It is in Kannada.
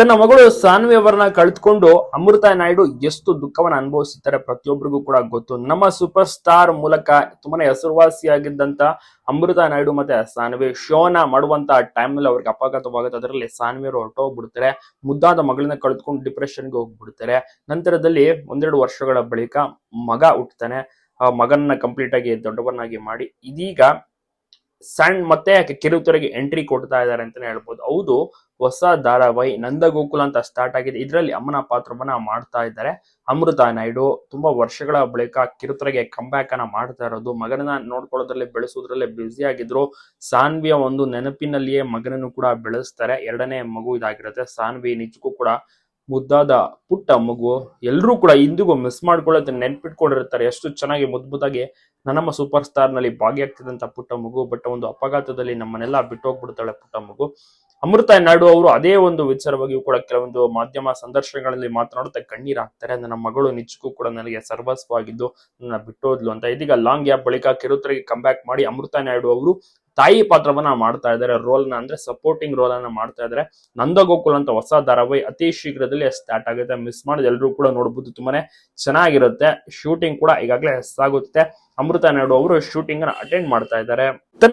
ತನ್ನ ಮಗಳು ಸಾನ್ವಿ ಅವರನ್ನ ಕಳೆದುಕೊಂಡು ಅಮೃತ ನಾಯ್ಡು ಎಷ್ಟು ದುಃಖವನ್ನು ಅನುಭವಿಸುತ್ತಾರೆ ಪ್ರತಿಯೊಬ್ಬರಿಗೂ ಕೂಡ ಗೊತ್ತು. ನಮ್ಮ ಸೂಪರ್ ಸ್ಟಾರ್ ಮೂಲಕ ತುಂಬಾನೇ ಹೆಸರುವಾಸಿಯಾಗಿದ್ದಂತ ಅಮೃತ ನಾಯ್ಡು ಮತ್ತೆ ಸಾನ್ವಿ, ಶೋನ ಮಾಡುವಂತ ಟೈಮ್ನಲ್ಲಿ ಅವ್ರಿಗೆ ಅಪಘಾತವಾಗುತ್ತೆ. ಅದರಲ್ಲಿ ಸಾನ್ವಿ ಅವರು ಹೊರಟೋಗ್ಬಿಡ್ತಾರೆ. ಮುದ್ದಾದ ಮಗಳನ್ನ ಕಳೆದುಕೊಂಡು ಡಿಪ್ರೆಷನ್ಗೆ ಹೋಗ್ಬಿಡ್ತಾರೆ. ನಂತರದಲ್ಲಿ ಒಂದೆರಡು ವರ್ಷಗಳ ಬಳಿಕ ಮಗ ಹುಟ್ಟುತ್ತಾನೆ. ಆ ಮಗನ ಕಂಪ್ಲೀಟ್ ಆಗಿ ದೊಡ್ಡವನ್ನಾಗಿ ಮಾಡಿ ಇದೀಗ ಸಣ್ಣ ಮತ್ತೆ ಕಿರುತೆರೆಗೆ ಎಂಟ್ರಿ ಕೊಡ್ತಾ ಇದ್ದಾರೆ ಅಂತಾನೆ ಹೇಳ್ಬೋದು. ಹೌದು, ಹೊಸ ಧಾರಾವಾಹಿ ನಂದಗೋಕುಲ ಅಂತ ಸ್ಟಾರ್ಟ್ ಆಗಿದೆ. ಇದರಲ್ಲಿ ಅಮ್ಮನ ಪಾತ್ರವನ್ನ ಮಾಡ್ತಾ ಇದ್ದಾರೆ. ಅಮೃತ ನಾಯ್ಡು ತುಂಬಾ ವರ್ಷಗಳ ಬಳಿಕ ಕಿರುತೆರೆಗೆ ಕಂಬ್ಯಾಕ್ ಅನ್ನ ಮಾಡ್ತಾ ಇರೋದು. ಮಗನನ್ನ ನೋಡ್ಕೊಳ್ಳೋದ್ರಲ್ಲಿ, ಬೆಳೆಸೋದ್ರಲ್ಲಿ ಬ್ಯುಸಿ ಆಗಿದ್ರು. ಸಾನ್ವಿಯ ಒಂದು ನೆನಪಿನಲ್ಲಿಯೇ ಮಗನನ್ನು ಕೂಡ ಬೆಳೆಸ್ತಾರೆ. ಎರಡನೇ ಮಗು ಇದಾಗಿರುತ್ತೆ. ಸಾನ್ವಿ ನಿಜಕ್ಕೂ ಕೂಡ ಮುದ್ದಾದ ಪುಟ್ಟ ಮಗು ಎಲ್ಲರೂ ಕೂಡ ಇಂದಿಗೂ ಮಿಸ್ ಮಾಡ್ಕೊಳ್ಳೋದನ್ನ ನೆನ್ಪಿಟ್ಕೊಂಡಿರ್ತಾರೆ. ಎಷ್ಟು ಚೆನ್ನಾಗಿ ಮುದ್ದಾಗಿ ನನ್ನಮ್ಮ ಸೂಪರ್ ಸ್ಟಾರ್ನಲ್ಲಿ ಭಾಗಿಯಾಗ್ತಿದ್ದಂತ ಪುಟ್ಟ ಮಗು ಬಟ್ ಒಂದು ಅಪಘಾತದಲ್ಲಿ ನಮ್ಮನ್ನೆಲ್ಲ ಬಿಟ್ಟು ಹೋಗ್ಬಿಡ್ತಾಳೆ ಪುಟ್ಟ ಮಗು. ಅಮೃತ ನಾಯ್ಡು ಅವರು ಅದೇ ಒಂದು ವಿಚಾರವಾಗಿಯೂ ಕೂಡ ಕೆಲವೊಂದು ಮಾಧ್ಯಮ ಸಂದರ್ಶನಗಳಲ್ಲಿ ಮಾತನಾಡುತ್ತಾ ಕಣ್ಣೀರು ಹಾಕ್ತಾರೆ. ನನ್ನ ಮಗಳು ನಿಜಕ್ಕೂ ಕೂಡ ನನಗೆ ಸರ್ವಸ್ವವಾಗಿದ್ದು, ನನ್ನ ಬಿಟ್ಟೋದ್ಲು ಅಂತ. ಇದೀಗ ಲಾಂಗ್ ಗ್ಯಾಪ್ ಬಳಿಕ ಕಿರುತರಿಗೆ ಕಮ್ ಬ್ಯಾಕ್ ಮಾಡಿ ಅಮೃತ ನಾಯ್ಡು ಅವರು ತಾಯಿ ಪಾತ್ರವನ್ನ ಮಾಡ್ತಾ ಇದ್ದಾರೆ ರೋಲ್ನ ಅಂದ್ರೆ ಸಪೋರ್ಟಿಂಗ್ ರೋಲ್ ಅನ್ನ ಮಾಡ್ತಾ ಇದ್ದಾರೆ. ನಂದಗೋಕುಲ್ ಅಂತ ಹೊಸ ಧಾರಾವಾಹಿ ಅತಿ ಶೀಘ್ರದಲ್ಲಿ ಸ್ಟಾರ್ಟ್ ಆಗುತ್ತೆ. ಮಿಸ್ ಮಾಡಿದ ಎಲ್ಲರೂ ಕೂಡ ನೋಡ್ಬೋದು, ತುಂಬಾನೇ ಚೆನ್ನಾಗಿರುತ್ತೆ. ಶೂಟಿಂಗ್ ಕೂಡ ಈಗಾಗಲೇ ಸಾಗುತ್ತೆ ಅಮೃತ ನಾಯ್ಡು ಅವರು ಶೂಟಿಂಗ್ ಅನ್ನ ಅಟೆಂಡ್ ಮಾಡ್ತಾ ಇದ್ದಾರೆ.